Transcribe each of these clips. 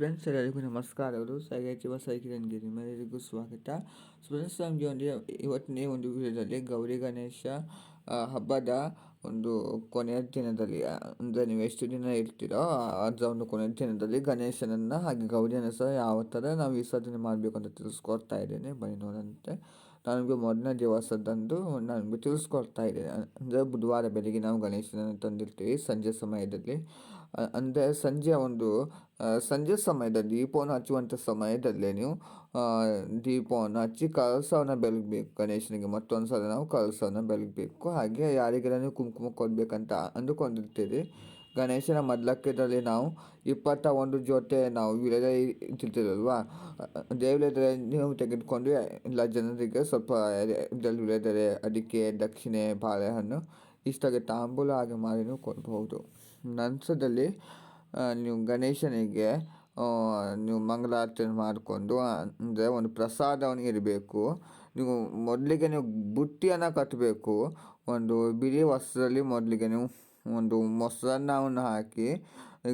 Friends ಎಲ್ಲರಿಗೂ ನಮಸ್ಕಾರಗಳು. ಸಾಗೇಚಿವ ಸೈಕಿರನ್ಗೆ ನಿಮ್ಮೆಲ್ಲರಿಗೂ ಸ್ವಾಗತ. ಫ್ರೆಂಡ್ಸ್ ನಮಗೆ ಒಂದು ಇವತ್ತಿನ ಒಂದು ವಿಡಿಯೋದಲ್ಲಿ ಗೌರಿ ಗಣೇಶ ಹಬ್ಬದ ಒಂದು ಕೊನೆಯ ದಿನದಲ್ಲಿ ಅಂದರೆ ನೀವು ಎಷ್ಟು ದಿನ ಇರ್ತೀರೋ ಅದರ ಒಂದು ಕೊನೆಯ ದಿನದಲ್ಲಿ ಗಣೇಶನನ್ನು ಹಾಗೆ ಗೌರಿಯನ್ನು ಸಹ ಯಾವ ಥರ ನಾವು ವಿಸರ್ಜನೆ ಮಾಡಬೇಕು ಅಂತ ತಿಳಿಸ್ಕೊಡ್ತಾ ಇದ್ದೇನೆ. ಬನ್ನಿ ನೋಡಂತೆ ನನಗೆ ಮೊದಲನೇ ದಿವಸದಂದು ನನಗೆ ತಿಳಿಸ್ಕೊಡ್ತಾ ಇದೆ. ಅಂದರೆ ಬುಧವಾರ ಬೆಳಿಗ್ಗೆ ನಾವು ಗಣೇಶನನ್ನು ತಂದಿರ್ತೀವಿ ಸಂಜೆ ಸಮಯದಲ್ಲಿ. ಅಂದರೆ ಸಂಜೆ ಒಂದು ಸಂಜೆ ಸಮಯದಲ್ಲಿ, ದೀಪವನ್ನು ಹಚ್ಚುವಂಥ ಸಮಯದಲ್ಲೇ ನೀವು ದೀಪವನ್ನು ಹಚ್ಚಿ ಕಳಸವನ್ನು ಬೆಳಗಬೇಕು ಗಣೇಶನಿಗೆ. ಮತ್ತೊಂದು ಸಲ ನಾವು ಕಳಸವನ್ನು ಬೆಳಗಬೇಕು. ಹಾಗೆ ಯಾರಿಗೆಲ್ಲ ನೀವು ಕುಂಕುಮ ಕೊಡಬೇಕಂತ ಅಂದುಕೊಂಡಿರ್ತೀರಿ. ಗಣೇಶನ ಮದ್ಲಕ್ಕದಲ್ಲಿ ನಾವು ಇಪ್ಪತ್ತ ಒಂದು ಜೊತೆ ನಾವು ವಿಳೆದೆಲೆ ಇಟ್ಟಿರ್ತೀರಲ್ವಾ ದೇವಲೆದರೆ ನೀವು ತೆಗೆದುಕೊಂಡು ಎಲ್ಲ ಜನರಿಗೆ ಸ್ವಲ್ಪ ಇದರಲ್ಲಿ ವಿಳೆದೆಲೆ ಅಡಿಕೆ, ದಕ್ಷಿಣೆ, ಬಾಳೆಹಣ್ಣು ಇಷ್ಟಾಗಿ ತಾಂಬೂಲ ಹಾಗೆ ಮಾಡಿನೂ ಕೊಡಬಹುದು. ನಂತರದಲ್ಲಿ ನೀವು ಗಣೇಶನಿಗೆ ನೀವು ಮಂಗಳಾರತಿ ಮಾಡಿಕೊಂಡು ಅಂದರೆ ಒಂದು ಪ್ರಸಾದವನ್ನು ಇರಬೇಕು ನೀವು ಮೊದಲಿಗೆ ನೀವು ಬುಟ್ಟಿಯನ್ನು ಕಟ್ಟಬೇಕು. ಒಂದು ಬಿಳಿ ವಸ್ತ್ರದಲ್ಲಿ ಮೊದಲಿಗೆ ನೀವು ಒಂದು ಮೊಸರನ್ನವನ್ನು ಹಾಕಿ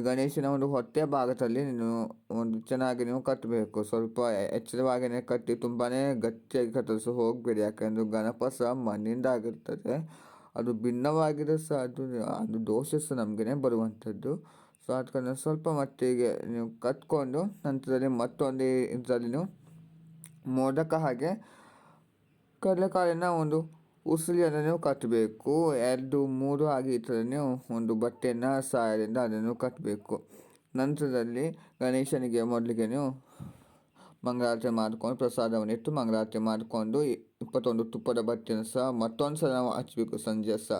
ಗಣೇಶನ ಒಂದು ಹೊಟ್ಟೆ ಭಾಗದಲ್ಲಿ ನೀನು ಒಂದು ಚೆನ್ನಾಗಿ ನೀವು ಕಟ್ಟಬೇಕು. ಸ್ವಲ್ಪ ಎಚ್ಚರವಾಗಿಯೇ ಕಟ್ಟಿ ತುಂಬಾ ಗಟ್ಟಿಯಾಗಿ ಕತ್ತರಿಸಿ ಹೋಗಬೇಡಿ. ಯಾಕೆಂದರೆ ಗಣಪ ಮಣ್ಣಿಂದ ಆಗಿರ್ತದೆ ಅದು ಭಿನ್ನವಾಗಿದೆ ಸಹ ಅದು ಅದು ದೋಷ ಸಹ ನಮಗೇ ಬರುವಂಥದ್ದು. ಸೊ ಅದಕ್ಕೆ ಸ್ವಲ್ಪ ಮಟ್ಟಿಗೆ ನೀವು ಕಟ್ಕೊಂಡು, ನಂತರದಲ್ಲಿ ಮತ್ತೊಂದು ಇದರಲ್ಲಿ ನೀವು ಮೋದಕ ಹಾಗೆ ಕಡಲೆಕಾಳಿನ ಒಂದು ನೀವು ಕಟ್ಟಬೇಕು. ಎರಡು, ಮೂರು ಹಾಗೆ ಈ ಥರನೇ ಒಂದು ಬಟ್ಟೆಯನ್ನು ಸಹಾಯದಿಂದ ಅದನ್ನು ಕಟ್ಟಬೇಕು. ನಂತರದಲ್ಲಿ ಗಣೇಶನಿಗೆ ಮೊದಲಿಗೆ ಮಂಗಳಾರತಿ ಮಾಡಿಕೊಂಡು ಪ್ರಸಾದವನ್ನು ಇಟ್ಟು ಮಂಗಳಾರತಿ ಮಾಡಿಕೊಂಡು ಇಪ್ಪತ್ತೊಂದು ತುಪ್ಪದ ಬಟ್ಟೆಯನ್ನು ಸಹ ಮತ್ತೊಂದು ಸಲ ನಾವು ಹಚ್ಚಬೇಕು ಸಂಜೆ ಸಹ.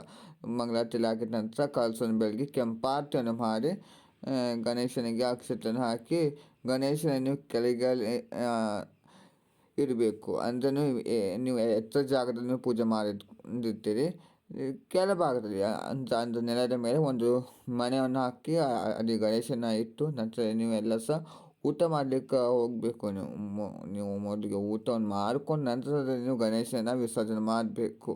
ಮಂಗಳಾರತಿಯಲ್ಲಿ ಹಾಕಿದ ನಂತರ ಕಲಸವನ್ನು ಬೆಳಗ್ಗೆ ಕೆಂಪಾರತಿಯನ್ನು ಮಾಡಿ ಗಣೇಶನಿಗೆ ಅಕ್ಷತೆಯನ್ನು ಹಾಕಿ, ಗಣೇಶನನ್ನು ಕೆಳಗೆ ಇರಬೇಕು. ಅಂದರೆ ನೀವು ನೀವು ಎತ್ತರ ಜಾಗದಲ್ಲಿ ಪೂಜೆ ಮಾಡಿರ್ತೀರಿ. ಕೆಳಭಾಗದಲ್ಲಿ ಅಂತ, ಅಂದರೆ ನೆಲದ ಮೇಲೆ ಒಂದು ಮನೆಯನ್ನು ಹಾಕಿ ಅಲ್ಲಿ ಗಣೇಶನ ಇಟ್ಟು, ನಂತರ ನೀವು ಎಲ್ಲ ಸಹ ಊಟ ಮಾಡಲಿಕ್ಕೆ ಹೋಗಬೇಕು ನೀವು. ನೀವು ಮೊದಲಿಗೆ ಊಟವನ್ನು ಮಾಡ್ಕೊಂಡು ನಂತರ ನೀವು ಗಣೇಶನ ವಿಸರ್ಜನೆ ಮಾಡಬೇಕು.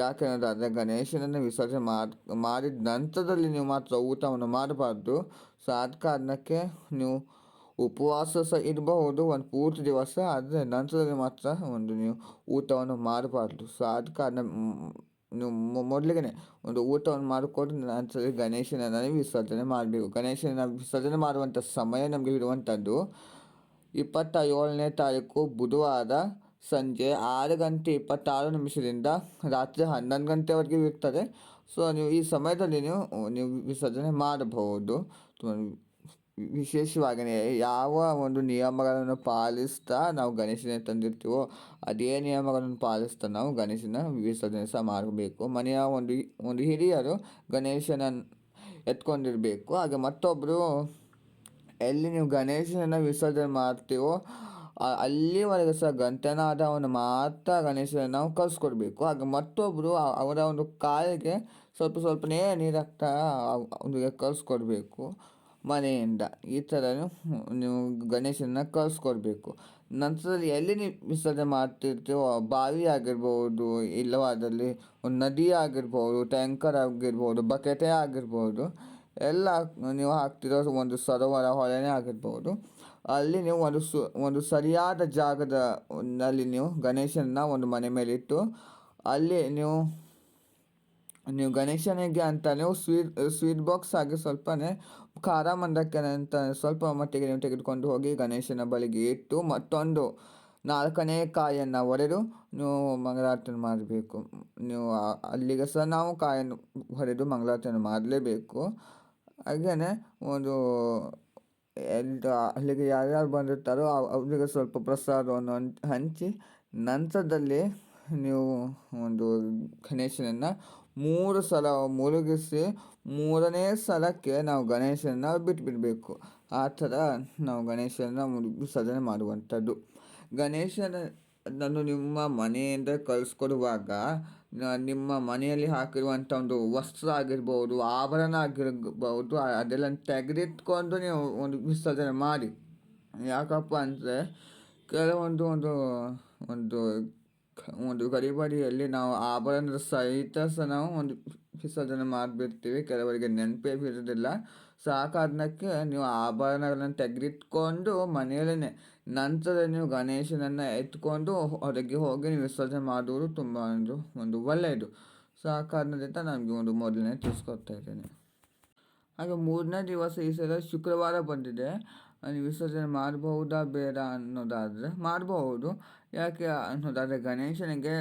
ಯಾಕೆಂದರೆ ಅಂದರೆ ಗಣೇಶನನ್ನು ವಿಸರ್ಜನೆ ಮಾಡಿ, ಮಾಡಿದ ನಂತರದಲ್ಲಿ ನೀವು ಮಾತ್ರ ಊಟವನ್ನು ಮಾಡಬಾರ್ದು. ಸೊ ಆದ ಕಾರಣಕ್ಕೆ ನೀವು ಉಪವಾಸ ಸಹ ಇರಬಹುದು ಒಂದು ಪೂರ್ತಿ ದಿವಸ, ಆದರೆ ನಂತರದಲ್ಲಿ ಮಾತ್ರ ಒಂದು ನೀವು ಊಟವನ್ನು ಮಾಡಬಾರ್ದು. ಸೊ ಆದ ಕಾರಣ ನೀವು ಮೊದಲಿಗೆ ಒಂದು ಊಟವನ್ನು ಮಾಡಿಕೊಂಡು ನಂತರ ಗಣೇಶನನ್ನು ವಿಸರ್ಜನೆ ಮಾಡಬೇಕು. ಗಣೇಶನ ವಿಸರ್ಜನೆ ಮಾಡುವಂಥ ಸಮಯ ನಮಗೆ ಇರುವಂಥದ್ದು ಇಪ್ಪತ್ತ ಏಳನೇ ತಾರೀಕು ಬುಧವಾರ ಸಂಜೆ ಆರು ಗಂಟೆ ಇಪ್ಪತ್ತಾರು ನಿಮಿಷದಿಂದ ರಾತ್ರಿ ಹನ್ನೊಂದು ಗಂಟೆವರೆಗೆ ಇರ್ತದೆ ಸೊ ನೀವು ಈ ಸಮಯದಲ್ಲಿ ನೀವು ನೀವು ವಿಸರ್ಜನೆ ಮಾಡಬಹುದು. ವಿಶೇಷವಾಗಿ ಯಾವ ಒಂದು ನಿಯಮಗಳನ್ನು ಪಾಲಿಸ್ತಾ ನಾವು ಗಣೇಶನ ತಂದಿರ್ತೀವೋ, ಅದೇ ನಿಯಮಗಳನ್ನು ಪಾಲಿಸ್ತಾ ನಾವು ಗಣೇಶನ ವಿಸರ್ಜನೆ ಸಹ ಮಾಡಬೇಕು. ಮನೆಯ ಒಂದು ಒಂದು ಹಿರಿಯರು ಗಣೇಶನ ಎತ್ಕೊಂಡಿರಬೇಕು. ಹಾಗೆ ಮತ್ತೊಬ್ಬರು ಎಲ್ಲಿ ನೀವು ಗಣೇಶನನ್ನು ವಿಸರ್ಜನೆ ಮಾಡ್ತೀವೋ ಅಲ್ಲಿವರೆಗೆ ಸಹ ಗಂಟನಾದವನ್ನು ಮಾತ್ರ ಗಣೇಶನ ನಾವು ಕಳಿಸ್ಕೊಡ್ಬೇಕು. ಹಾಗೆ ಮತ್ತೊಬ್ಬರು ಅವರ ಒಂದು ಕಾಲಿಗೆ ಸ್ವಲ್ಪ ಸ್ವಲ್ಪನೇ ನೀರಾಗ್ತಾ ಅವನಿಗೆ ಕಲಿಸ್ಕೊಡ್ಬೇಕು ಮನೆಯಿಂದ. ಈ ಥರ ನೀವು- ಗಣೇಶನ ಕಳಿಸ್ಕೊಡ್ಬೇಕು. ನಂತರದಲ್ಲಿ ಎಲ್ಲಿ ನೀವು ವಿಸರ್ಜನೆ ಮಾಡ್ತಿರ್ತೀವೋ ಬಾವಿ ಆಗಿರ್ಬೋದು, ಇಲ್ಲವಾದಲ್ಲಿ ಒಂದು ನದಿ ಆಗಿರ್ಬೋದು, ಟ್ಯಾಂಕರ್ ಆಗಿರ್ಬೋದು, ಬಕೆಟೆ ಆಗಿರ್ಬೋದು, ಎಲ್ಲ ನೀವು ಹಾಕ್ತಿರೋ ಒಂದು ಸರೋವರ ಹೊಳೆನೇ ಆಗಿರ್ಬೋದು. ಅಲ್ಲಿ ನೀವು ಒಂದು ಸು, ಒಂದು ಸರಿಯಾದ ಜಾಗದ, ನಲ್ಲಿ ನೀವು ಗಣೇಶನ ಒಂದು ಮನೆ ಮೇಲೆ ಇಟ್ಟು ಅಲ್ಲಿ ನೀವು ನೀವು ಗಣೇಶನಿಗೆ ಅಂತಲೇ ಸ್ವೀಟ್ ಸ್ವೀಟ್ ಬಾಕ್ಸ್ ಹಾಗೆ ಸ್ವಲ್ಪನೇ ಖಾರ ಮಂದಕ್ಕೆ ಅಂತ ಸ್ವಲ್ಪ ಮಟ್ಟಿಗೆ ನೀವು ತೆಗೆದುಕೊಂಡು ಹೋಗಿ ಗಣೇಶನ ಬಳಿಗೆ ಇಟ್ಟು ಮತ್ತೊಂದು ನಾಲ್ಕನೇ ಕಾಯನ್ನು ಒಡೆದು ನೀವು ಮಂಗಳಾರತಿಯನ್ನು ಮಾಡಬೇಕು. ನೀವು ಅಲ್ಲಿಗೆ ಸಹ ನಾವು ಕಾಯನ್ನು ಹೊಡೆದು ಮಂಗಳಾರತಿಯನ್ನು ಮಾಡಲೇಬೇಕು. ಹಾಗೆಯೇ ಒಂದು ಎಲ್ಲ ಅಲ್ಲಿಗೆ ಯಾರ್ಯಾರು ಬಂದಿರ್ತಾರೋ ಅವ್- ಅವರಿಗೆ ಸ್ವಲ್ಪ ಪ್ರಸಾದವನ್ನು ಹಂಚಿ ನಂತರದಲ್ಲಿ ನೀವು ಒಂದು ಗಣೇಶನನ್ನು ಮೂರು ಸಲ ಮುಳುಗಿಸಿ ಮೂರನೇ ಸಲಕ್ಕೆ ನಾವು ಗಣೇಶನ ಬಿಟ್ಬಿಡಬೇಕು. ಆ ಥರ ನಾವು ಗಣೇಶನ ವಿಸರ್ಜನೆ ಮಾಡುವಂಥದ್ದು. ಗಣೇಶನ ಅದನ್ನು ನಿಮ್ಮ ಮನೆಯಿಂದ ಕಳಿಸ್ಕೊಡುವಾಗ ನಿಮ್ಮ ಮನೆಯಲ್ಲಿ ಹಾಕಿರುವಂಥ ಒಂದು ವಸ್ತ್ರ ಆಗಿರ್ಬೋದು ಆಭರಣ ಆಗಿರ್ಬೋದು, ಅದೆಲ್ಲ ತೆಗೆದಿಟ್ಕೊಂಡು ನೀವು ಒಂದು ವಿಸರ್ಜನೆ ಮಾಡಿ. ಯಾಕಪ್ಪ ಅಂದರೆ, ಕೆಲವೊಂದು ಒಂದು ಒಂದು ಒಂದು ಗಡಿಬಡಿಯಲ್ಲಿ ನಾವು ಆಭರಣದ ಸಹಿತ ಸಹ ನಾವು ಒಂದು ವಿಸರ್ಜನೆ ಮಾಡಿಬಿಡ್ತೀವಿ. ಕೆಲವರಿಗೆ ನೆನಪೇ ಇರೋದಿಲ್ಲ ಸೊ ಆ ಕಾರಣಕ್ಕೆ ನೀವು ಆಭರಣಗಳನ್ನು ತೆಗೆದಿಟ್ಕೊಂಡು ಮನೆಯಲ್ಲೇ ನಂತರ ನೀವು ಗಣೇಶನನ್ನು ಎತ್ಕೊಂಡು ಹೊರಗೆ ಹೋಗಿ ನೀವು ವಿಸರ್ಜನೆ ಮಾಡುವುದು ತುಂಬ ಒಂದು ಒಂದು ಒಳ್ಳೆಯದು. ಸೊ ಆ ಕಾರಣದಿಂದ ನನಗೆ ಒಂದು ಮೊದಲನೇ ತಿಳಿಸ್ಕೊಡ್ತಾ ಇದ್ದೇನೆ. ಹಾಗೆ ಮೂರನೇ ದಿವಸ ಈ ಸಲ ಶುಕ್ರವಾರ ಬಂದಿದೆ. ವಿಸರ್ಜನೆ ಮಾಡಬಹುದಾ ಬೇಡ ಅನ್ನೋದಾದರೆ ಮಾಡಬಹುದು. ಯಾಕೆ ಅನ್ನೋದಾದರೆ ಗಣೇಶನಿಗೆ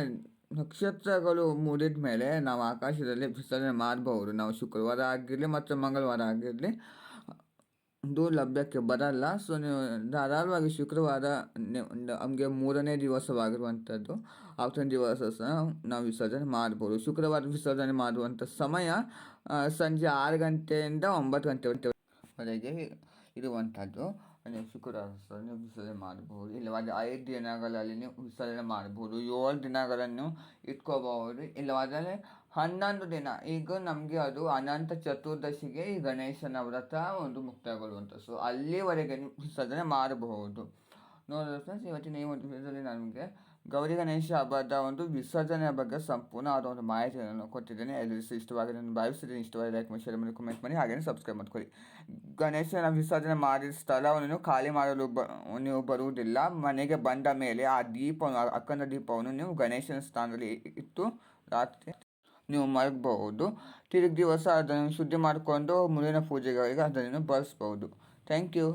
ನಕ್ಷತ್ರಗಳು ಮೂಡಿದ ಮೇಲೆ ನಾವು ಆಕಾಶದಲ್ಲಿ ವಿಸರ್ಜನೆ ಮಾಡಬಹುದು. ನಾವು ಶುಕ್ರವಾರ ಆಗಿರಲಿ ಮತ್ತು ಮಂಗಳವಾರ ಆಗಿರಲಿ ಇದು ಲಭ್ಯಕ್ಕೆ ಬರಲ್ಲ. ಸೊ ನೀವು ಧಾರಾಳವಾಗಿ ಶುಕ್ರವಾರ ನಮಗೆ ಮೂರನೇ ದಿವಸವಾಗಿರುವಂಥದ್ದು. ಆವತ್ತಿನ ದಿವಸ ಸಹ ನಾವು ವಿಸರ್ಜನೆ ಮಾಡ್ಬೋದು. ಶುಕ್ರವಾರ ವಿಸರ್ಜನೆ ಮಾಡುವಂಥ ಸಮಯ ಸಂಜೆ ಆರು ಗಂಟೆಯಿಂದ ಒಂಬತ್ತು ಗಂಟೆವರೆಗೆ ಇರುವಂಥದ್ದು ನೀವು ಶುಕ್ರವಾರ ನೀವು ವಿಸರ್ಜನೆ ಮಾಡಬಹುದು. ಇಲ್ಲವಾದರೆ ಐದು ದಿನಗಳಲ್ಲಿ ನೀವು ವಿಸರ್ಜನೆ ಮಾಡಬಹುದು. ಏಳು ದಿನಗಳನ್ನು ಇಟ್ಕೋಬಹುದು. ಇಲ್ಲವಾದರೆ ಹನ್ನೊಂದು ದಿನ. ಈಗ ನಮಗೆ ಅದು ಅನಂತ ಚತುರ್ದಶಿಗೆ ಈ ಗಣೇಶನ ವ್ರತ ಒಂದು ಮುಕ್ತಾಯಗೊಳ್ಳುವಂಥ ಸೊ ಅಲ್ಲಿವರೆಗೆ ವಿಸರ್ಜನೆ ಮಾಡಬಹುದು. ನೋಡಿದ್ರೆ ಫ್ರೆಂಡ್ಸ್, ಇವತ್ತಿನ ಈ ಒಂದು ವಿಡಿಯೋದಲ್ಲಿ ನಮಗೆ ಗೌರಿ ಗಣೇಶ ಹಬ್ಬದ ಒಂದು ವಿಸರ್ಜನೆಯ ಬಗ್ಗೆ ಸಂಪೂರ್ಣವಾದ ಒಂದು ಮಾಹಿತಿಯನ್ನು ಕೊಟ್ಟಿದ್ದೇನೆ. ಎಲ್ಲರಿಗೂ ಇಷ್ಟವಾಗಿ ನಾನು ಭಾವಿಸಿದ್ದೇನೆ ಇಷ್ಟವಾದ ಲೈಕ್ ಮಾಡಿ ಶೇರ್ ಮಾಡಿ ಕಮೆಂಟ್ ಮಾಡಿ ಹಾಗೆಯೇ ಸಬ್ಸ್ಕ್ರೈಬ್ ಮಾಡ್ಕೊಳ್ಳಿ. ಗಣೇಶನ ವಿಸರ್ಜನೆ ಮಾಡಿದ ಸ್ಥಳವನ್ನು ಖಾಲಿ ಮಾಡಲು ಬ ನೀವು ಬರುವುದಿಲ್ಲ. ಮನೆಗೆ ಬಂದ ಮೇಲೆ ಆ ದೀಪವನ್ನು ಅಕ್ಕನ ದೀಪವನ್ನು ನೀವು ಗಣೇಶನ ಸ್ಥಾನದಲ್ಲಿ ಇಟ್ಟು ರಾತ್ರಿ ನೀವು ಮಲಗಬಹುದು. ತಿರುಗಿ ದಿವಸ ಅದನ್ನು ಶುದ್ಧಿ ಮಾಡಿಕೊಂಡು ಮುಂದಿನ ಪೂಜೆಗಳಿಗೆ ಅದನ್ನು ಬಳಸ್ಬೋದು ಥ್ಯಾಂಕ್ ಯು